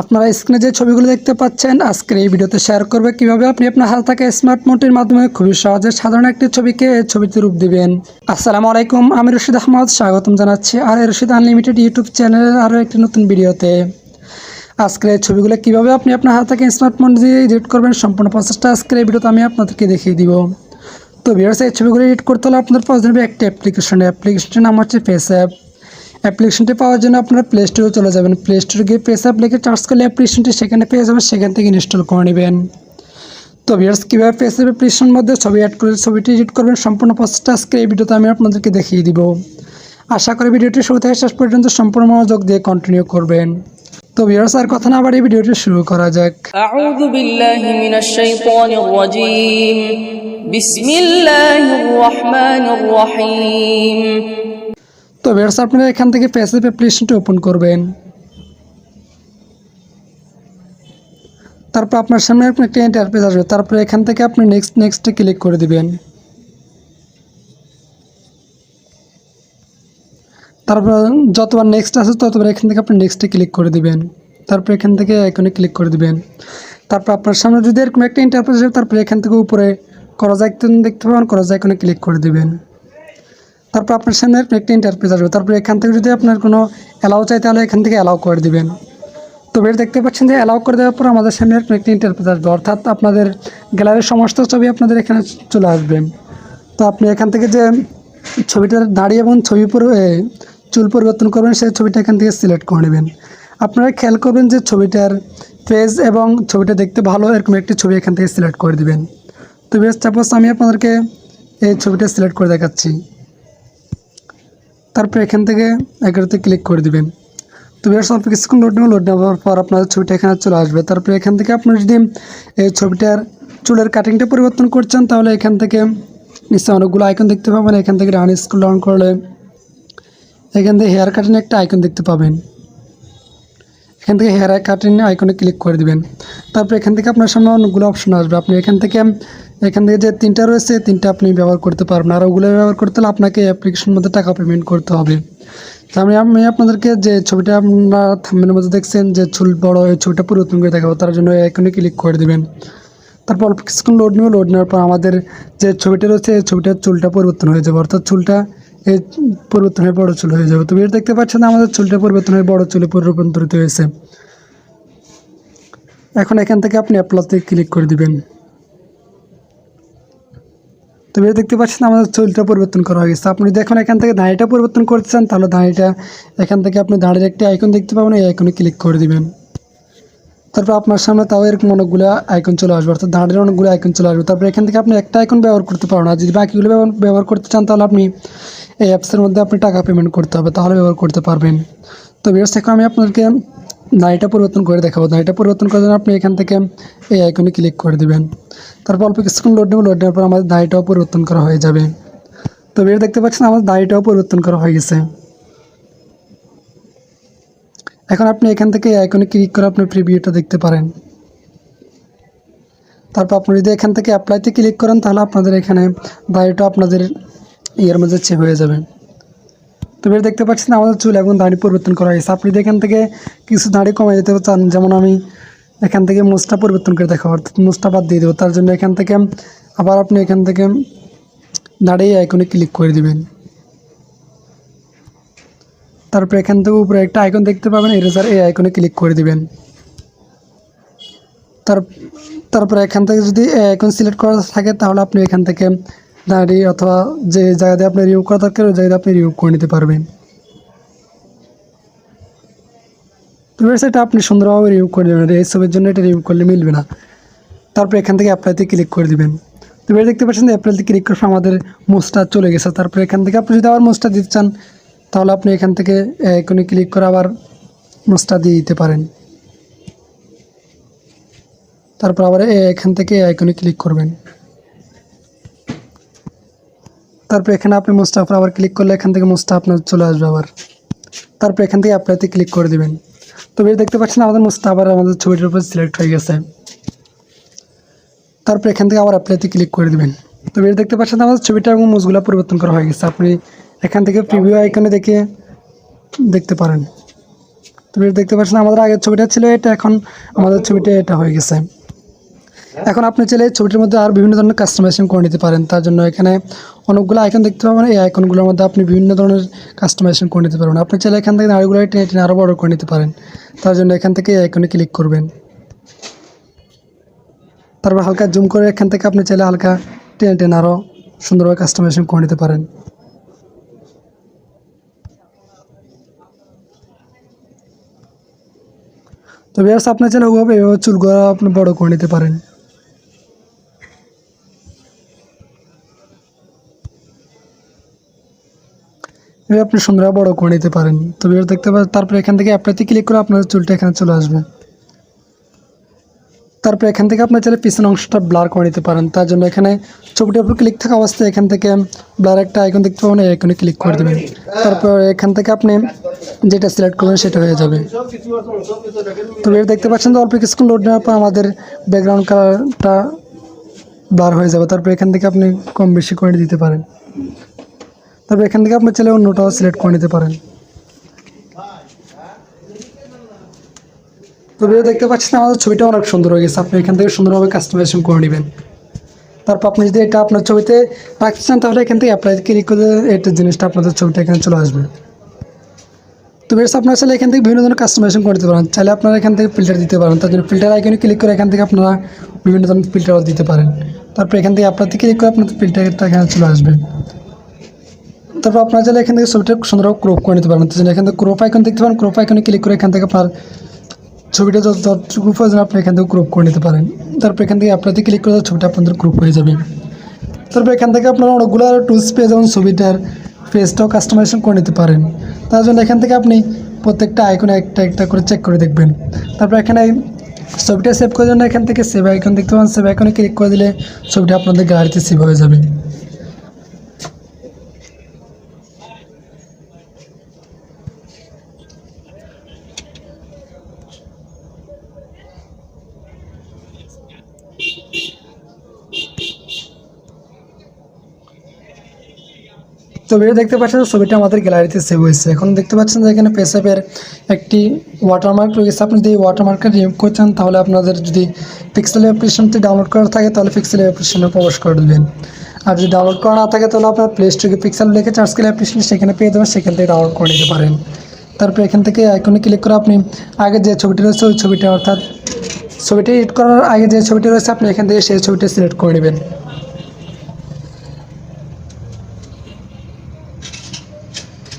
আপনারা স্ক্রিনে যে ছবিগুলো দেখতে পাচ্ছেন, আজকের এই ভিডিওতে শেয়ার করবে কীভাবে আপনি আপনার হাতে থাকা স্মার্টফোনটির মাধ্যমে খুবই সহজে সাধারণ একটি ছবিকে ছবিতে রূপ দিবেন। আসসালামু আলাইকুম, আমি রশিদ আহমদ, স্বাগতম জানাচ্ছি আর রশিদ আনলিমিটেড ইউটিউব চ্যানেলের আরও একটি নতুন ভিডিওতে। আজকের এই ছবিগুলো কীভাবে আপনি আপনার হাতে থাকা স্মার্টফোন দিয়ে এডিট করবেন সম্পূর্ণ প্রসেসটা আজকের এই ভিডিওতে আমি আপনাদেরকে দেখিয়ে দিব। তো ভিডিওস এই ছবিগুলো এডিট করতে হলে আপনার হবে একটি অ্যাপ্লিকেশন অ্যাপ্লিকেশনটির নাম হচ্ছে ফেস অ্যাপ অ্যাপ্লিকেশনটি পাওয়ার জন্য আপনারা প্লে স্টোরে চলে যাবেন। প্লে স্টোরে গিয়ে প্রেস অ্যাপ লিখে চার্জ করলে অ্যাপ্লিকেশনটি সেখানে পেয়ে যাবেন, সেখান থেকে ইনস্টল করে নেবেন। তো ভিয়ার্স কীভাবে পেস অ্যাপ্লিকেশনের মধ্যে ছবি অ্যাড করে, ছবিটি এডিট করবেন, সম্পূর্ণ প্রসেসটা আজকে এই ভিডিওতে আমি আপনাদেরকে দেখিয়ে দিব। আশা করি ভিডিওটি শুরু থেকে শেষ পর্যন্ত সম্পূর্ণ মনোযোগ দিয়ে কন্টিনিউ করবেন। তো ভিয়ার্স আর কথা না বাড়িয়ে ভিডিওটি শুরু করা যাক। بسم الله الرحمن الرحيم. তো ভিউয়ার্স আপনারা এখান থেকে অ্যাপ অ্যাপ্লিকেশনটি ওপেন করবেন। তারপর আপনার সামনে এরকম একটা ইন্টারফেস আসবে, তারপরে এখান থেকে আপনি নেক্সট নেক্সটে ক্লিক করে দিবেন। তারপর যতবার নেক্সট আসে, ততবার এখান থেকে আপনি নেক্সটে ক্লিক করে দিবেন। তারপর এখান থেকে আইকনে ক্লিক করে দিবেন। তারপর আপনার সামনে যদি এরকম একটা ইন্টারফেস আসবে তারপরে এখান থেকে উপরে করা যায় দেখতে পাবেন করা যায় আইকনে ক্লিক করে দিবেন। তারপর আপনার সামনে একটা ইন্টারফেস আসবে। তারপর এখান থেকে যদি আপনার কোনো অ্যালাউ চাই তাহলে এখান থেকে অ্যালাউ করে দিবেন। তো বের দেখতে পাচ্ছেন যে অ্যালাউ করে দেওয়ার পর আমাদের সামনে একটা ইন্টারফেস আসবে। অর্থাৎ আপনাদের গ্যালারির সমস্ত ছবি আপনাদের এখানে চলে আসবে। তো আপনি এখান থেকে যে ছবিটার দাঁড়িয়ে এবং ছবি চুল পরিবর্তন করবেন, সেই ছবিটা এখান থেকে সিলেক্ট করে নেবেন। আপনারা খেয়াল করবেন যে ছবিটার ফেস এবং ছবিটা দেখতে ভালো, এরকম একটি ছবি এখান থেকে সিলেক্ট করে দিবেন। তো বেশ সাপোজ আমি আপনাদেরকে এই ছবিটা সিলেক্ট করে দেখাচ্ছি। তারপর এখান থেকে এগারোতে ক্লিক করে দিবেন। তো বেশ অল্প কিছুক্ষণ লোড নেবে লোড নেওয়ার পর আপনাদের ছবিটা এখানে চলে আসবে। তারপরে এখান থেকে আপনার যদি এই ছবিটার চুলের কাটিংটা পরিবর্তন করছেন, তাহলে এখান থেকে নিশ্চয় অনেকগুলো আইকন দেখতে পাবেন। এখান থেকে রান স্কুল ডাউন করলে এখান থেকে হেয়ার কাটিং একটা আইকন দেখতে পাবেন। এখান থেকে হেয়ার কাটিং আইকনে ক্লিক করে দিবেন। তারপর এখান থেকে আপনার সামনে অনেকগুলো অপশন আসবে। আপনি এখান থেকে এখান থেকে যে তিনটা রয়েছে, তিনটা আপনি ব্যবহার করতে পারবেন। আর ওগুলো ব্যবহার করতে হলে আপনাকে অ্যাপ্লিকেশনের মধ্যে টাকা পেমেন্ট করতে হবে। আমি আমি আপনাদেরকে যে ছবিটা আপনারা থাম্বের মধ্যে দেখছেন, যে চুল বড় এই ছবিটা পরিবর্তন করে দেখাবো, তার জন্য এখানে ক্লিক করে দেবেন। তারপর অল্প কিছুক্ষণ লোড নেবে লোড নেওয়ার পর আমাদের যে ছবিটা রয়েছে, এই ছবিটার চুলটা পরিবর্তন হয়ে যাবে। অর্থাৎ চুলটা এই পরিবর্তন হয়ে বড় চুল হয়ে যাবে। তো এটা দেখতে পাচ্ছেন আমাদের চুলটা পরিবর্তন হয়ে বড় চুলে পরিবর্তনিত হয়েছে। এখন এখান থেকে আপনি অ্যাপ্লাতে ক্লিক করে দিবেন। তো এটা দেখতে পাচ্ছেন আমাদের চুলটা পরিবর্তন করা হয়ে গেছে। আপনি যদি এখন থেকে দাঁড়িটা পরিবর্তন করতে চান, তাহলে দাঁড়িটা, এখান থেকে আপনি দাঁড়ির একটি আইকন দেখতে পাবেন, এই আইকনে ক্লিক করে দিবেন। তারপর আপনার সামনে তাও এরকম অনেকগুলো আইকন চলে আসবে, অর্থাৎ দাঁড়ির অনেকগুলো আইকন চলে আসবে। তারপর এখান থেকে আপনি একটা আইকন ব্যবহার করতে পারেন আর যদি বাকিগুলো ব্যবহার করতে চান, তাহলে আপনি এই অ্যাপসের মধ্যে আপনি টাকা পেমেন্ট করতে হবে, তাহলে ব্যবহার করতে পারবেন। তো বিরস এখন আমি আপনাদেরকে দাঁড়িটা পরিবর্তন করে দেখাবো। দাঁড়িটা পরিবর্তন করার জন্য আপনি এখান থেকে এই আইকনে ক্লিক করে দেবেন। তারপর অল্প কিছুক্ষণ লোড নেব লোড নেওয়ার পর আমাদের দাঁড়িটাও পরিবর্তন করা হয়ে যাবে। তো বের দেখতে পাচ্ছেন আমাদের দাঁড়িটাও পরিবর্তন করা হয়ে গেছে। এখন আপনি এখান থেকে এই আইকনে ক্লিক করে আপনি প্রিভিউটা দেখতে পারেন। তারপর আপনি যদি এখান থেকে অ্যাপ্লাইতে ক্লিক করেন, তাহলে আপনাদের এখানে দাড়িটা আপনাদের ইয়ের মধ্যে চেক হয়ে যাবে। তো বের দেখতে পাচ্ছেন আমাদের চুল এখন দাড়ি পরিবর্তন করা হয়েছে। আপনি এখান থেকে কিছু দাড়ি কমে যেতে চান, যেমন আমি এখান থেকে মোজটা পরিবর্তন করে দেখাবো, অর্থাৎ মোজটা বাদ দিয়ে দেবো। তার জন্য এখান থেকে আবার আপনি এখান থেকে দাঁড়িয়ে আইকনে ক্লিক করে দিবেন। তারপর এখান থেকে উপরে একটা আইকন দেখতে পাবেন এরেজার এই আইকনে ক্লিক করে দিবেন। তার তারপরে এখান থেকে যদি আইকন সিলেক্ট করা থাকে, তাহলে আপনি এখান থেকে দাঁড়িয়ে অথবা যে জায়গাতে আপনি রিমুভ করা দরকার, ওই জায়গাতে আপনি রিমুভ করে নিতে পারবেন। আপনি সুন্দরভাবে রিমুভ করে দেবেন এই ছবির জন্য এটা রিমুভ করলে মিলবে না। তারপর এখান থেকে অ্যাপ্লাইতে ক্লিক করে দিবেন। তো এবার দেখতে পাচ্ছেন অ্যাপ্লাইতে ক্লিক করে আমাদের মোস্টটা চলে গেছে। তারপরে এখান থেকে আপনি যদি আবার মোস্টটা দিতে চান, তাহলে আপনি এখান থেকে আইকনে ক্লিক করে আবার মোস্টটা দিয়ে দিতে পারেন। তারপর আবার এখান থেকে আইকনে ক্লিক করবেন। তারপর এখানে আপনি মোস্টাফার আবার ক্লিক করলে এখান থেকে মোস্টা আপনার চলে আসবে আবার। তারপর এখান থেকে অ্যাপ্লাইতে ক্লিক করে দিবেন। তো বেশ, দেখতে পাচ্ছেন আমাদের মোস্টা আবার আমাদের ছবিটার উপর সিলেক্ট হয়ে গেছে। তারপর এখান থেকে আবার অ্যাপ্লাইতে ক্লিক করে দিবেন। তো বেশ, দেখতে পাচ্ছেন আমাদের ছবিটা এবং মুজগুলো পরিবর্তন করা হয়ে গেছে। আপনি এখান থেকে প্রিভিউ আইকনে দেখে দেখতে পারেন। তো তুমি দেখতে পাচ্ছেন আমাদের আগের ছবিটা ছিল এটা, এখন আমাদের ছবিটা এটা হয়ে গেছে। এখন আপনি চাইলে ছবিটির মধ্যে আর বিভিন্ন ধরনের কাস্টমাইজেশন করে নিতে পারেন। তার জন্য এখানে অনেকগুলো আইকন দেখতে পাবেন। এই আইকনগুলোর মধ্যে আপনি বিভিন্ন ধরনের কাস্টমাইজেশন করে নিতে পারবেন। আপনি চাইলে এখান থেকে নাড়িগুলো টেনে টেনে আরও বড় করে নিতে পারেন। তার জন্য এখান থেকে এই আইকনে ক্লিক করবেন। তারপর হালকা জুম করে এখান থেকে আপনি চাইলে হালকা টেনে টেনে আরও সুন্দরভাবে কাস্টমাইজেশন করে নিতে পারেন। তো বিয়ার্স আপনার চাইলে ওভাবে চুলগুলো আপনি বড় করে নিতে পারেন। এভাবে আপনি সুন্দরভাবে বড় করে নিতে পারেন। তো দেখতে পারেন তারপর এখান থেকে আপনাতে ক্লিক করে আপনার চুলটা এখানে চলে আসবে। তারপর এখান থেকে আপনার চাইলে পিছনের অংশটা ব্লার করে নিতে পারেন। তার জন্য এখানে ছবিটার উপর ক্লিক থাকা অবস্থায় এখান থেকে ব্লার একটা আইকন দেখতে পাবেন, এই আইকনে ক্লিক করে দেবেন। তারপর এখান থেকে আপনি যেটা সিলেক্ট করবেন সেটা হয়ে যাবে। তো এর দেখতে পাচ্ছেন তো অল্প কিছুক্ষণ লোড নেওয়ার পর আমাদের ব্যাকগ্রাউন্ড কালারটা ব্লার হয়ে যাবে। তারপর এখান থেকে আপনি কম বেশি করে দিতে পারেন। তারপর এখান থেকে আপনি চাইলে অন্যটাও সিলেক্ট করে নিতে পারেন। তো ভিডিও দেখতে পাচ্ছেন, আমাদের ছবিটা অনেক সুন্দর হয়ে গেছে। আপনি এখান থেকে সুন্দরভাবে কাস্টমাইজেশন করে নেবেন। তারপর আপনি যদি এটা আপনার ছবিতে রাখতে চান, তাহলে এখান থেকে অ্যাপ্লাই ক্লিক করে এটা জিনিসটা আপনাদের ছবিটা এখানে চলে আসবে। তো বেশ আপনারা চাইলে এখান থেকে বিভিন্ন ধরনের কাস্টমাইজেশন করে দিতে পারেন। চাইলে আপনারা এখান থেকে ফিল্টার দিতে পারেন। তার জন্য ফিল্টার আইকনে ক্লিক করে এখান থেকে আপনারা বিভিন্ন ধরনের ফিল্টারও দিতে পারেন। তারপর এখান থেকে আপনার ক্লিক করে আপনাদের ফিল্টারটা এখানে চলে আসবে। তারপর আপনারা চাইলে এখান থেকে ছবিটা সুন্দরভাবে ক্রপ করে নিতে পারেন। এখান থেকে ক্রপ আইকন দেখতে পারেন ক্রপ আইকনে ক্লিক করে এখান থেকে আপনার ছবিটা যত যতটুকু প্রয়োজন আপনি এখান থেকে ক্রপ করে নিতে পারেন। তারপর এখান থেকে আপনাদের ক্লিক করে ছবিটা আপনাদের ক্রপ হয়ে যাবে। তারপর এখান থেকে আপনারা অনেকগুলো টুলস পেয়ে যাবেন ছবিটার ফেসটাও কাস্টমাইজেশন করে নিতে পারেন। তার জন্য এখান থেকে আপনি প্রত্যেকটা আইকনে একটা একটা করে চেক করে দেখবেন। তারপর এখানে ছবিটা সেভ করার জন্য এখান থেকে সেভ আইকন দেখতে পাবেন সেভ আইকনে ক্লিক করে দিলে ছবিটা আপনাদের গ্যালারিতে সেভ হয়ে যাবে। তো ভিডিও দেখতে পাচ্ছেন ছবিটা আমাদের গ্যালারিতে সেভ হয়েছে। এখন দেখতে পাচ্ছেন যে এখানে পেসঅ্যাপের একটি ওয়াটারমার্ক রয়েছে। আপনি যদি এই ওয়াটারমার্কটা রিমুভ করছেন তাহলে আপনাদের যদি পিক্সেল অ্যাপ্লিকেশনটি ডাউনলোড করা থাকে, তাহলে পিক্সেল অ্যাপ্লিকেশনে প্রবেশ করে দেবেন। আর যদি ডাউনলোড করা না থাকে, তাহলে আপনার প্লে স্টোরে পিক্সেল লিখে চার্জ করে অ্যাপ্লিকেশন সেখানে পেয়ে যাবেন, সেখান থেকে ডাউনলোড করে নিতে পারেন। তারপর এখান থেকে আইকনে ক্লিক করে আপনি আগে যে ছবিটি রয়েছে, ওই ছবিটা, অর্থাৎ ছবিটি এডিট করার আগে যে ছবিটি রয়েছে, আপনি এখান থেকে সেই ছবিটা সিলেক্ট করে নেবেন।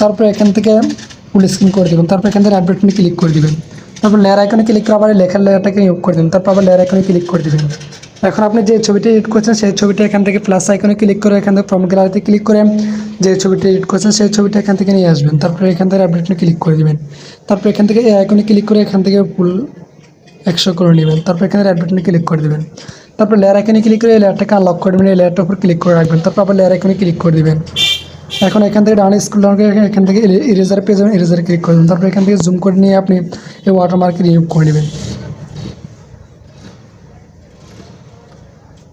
তারপর এখান থেকে ফুল স্ক্রিন করে দেবেন তারপর এখান থেকে বাটনে ক্লিক করে দেবেন তারপর লেয়ার আইকনে ক্লিক করে আবার লেখার লেয়ারটাকে নিয়োগ করে দেবেন তারপর আবার লেয়ার আইকনে ক্লিক করে দেবেন এখন আপনি যে ছবিটা এডিট করছেন সেই ছবিটা এখান থেকে প্লাস আইকনে ক্লিক করে এখান থেকে ফর্ম গ্যালারিতে ক্লিক করে যে ছবিটা এডিট করছেন সেই ছবিটা এখান থেকে নিয়ে আসবেন তারপরে এখান থেকে রাইট ক্লিক করে দেবেন তারপর এখান থেকে এই আইকনে ক্লিক করে এখান থেকে ফুল একশো করে নেবেন তারপর এখানে বাটনে ক্লিক করে দেবেন তারপর লেয়ার আইকনে ক্লিক করে এই লেয়ারটাকে আনলক করে দেবেন এই লেয়ারটার উপর ক্লিক করে রাখবেন তারপর আবার লেয়ার আইকনে ক্লিক করে দেবেন এখন এখান থেকে ডান স্কুল ডাউন করে এখান থেকে ইরেজার পেয়ে যাবেন ইরেজার ক্লিক করে দেবেন। তারপর এখান থেকে জুম করে নিয়ে আপনি এই ওয়াটারমার্কে রিমুভ করে নেবেন।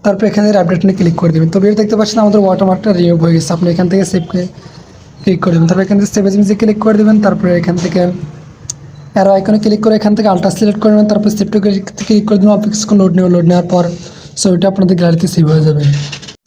তারপর থেকে আপডেট নিয়ে ক্লিক করে দেবেন। তো বের দেখতে পাচ্ছেন আমাদের ওয়াটারমার্কটা রিমুভ হয়ে গেছে। আপনি এখান থেকে সেভকে ক্লিক করে দেবেন। তারপর এখান থেকে সেভ এজেন্সি ক্লিক করে দেবেন। তারপরে এখান থেকে অ্যারো আইকনে ক্লিক করে এখান থেকে আলট্রা সিলেক্ট করে নেবেন। তারপর সেভটু ক্লিক করে দেবেন। অফিস লোড নেবে লোড নেওয়ার পর ছবিটা আপনাদের গ্যালারিতে সেভ হয়ে যাবে।